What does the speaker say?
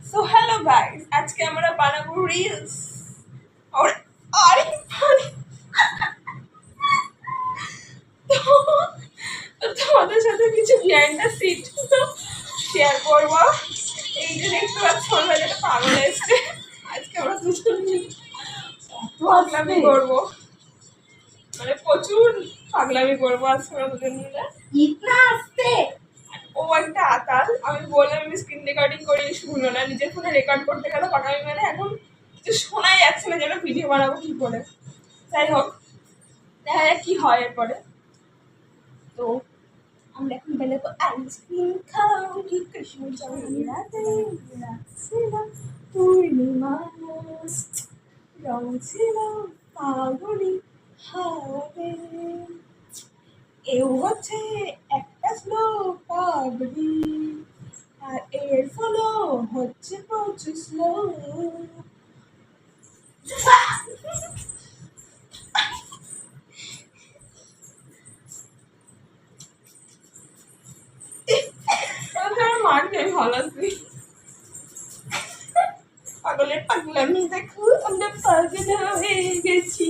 So hello guys আজকে আমরা বানাবো রিলস আর আরে তোমাদের সাথে কিছু শেয়ার করব। এই যে দেখতে পাচ্ছ যেটা পাগল এসছে আজকে আমরা দুজন মিলে পাগলামি করব। মানে প্রচুর পাগলামি করব আজকে দুজন মিলে ইতনা আস্তে। ও একটা আতাল। আমি বললাম আমি স্ক্রিন রেকর্ডিং করি শুনো না। নিজের ফোনে রেকর্ড করতে গেলে পাকামি মানে এখন কিছু শোনাই যাচ্ছে না যেন ভিডিও বানাবো কি করে? যাই হোক দেখা যাক কি হয় এরপরে। তো আমরা এখন বেলাবো আইসক্রিম খাও কি কৃষ্ণ পূর্ণিমা রং ছিল ফাগুনি হাওয়াতে। এও হচ্ছে একটা স্লো পাগড়ি আর এর ফলো হচ্ছে প্রচুর স্লো ভালো তুই পাগলের পাগলামি দেখো, আমরা পাগল হয়ে গেছি।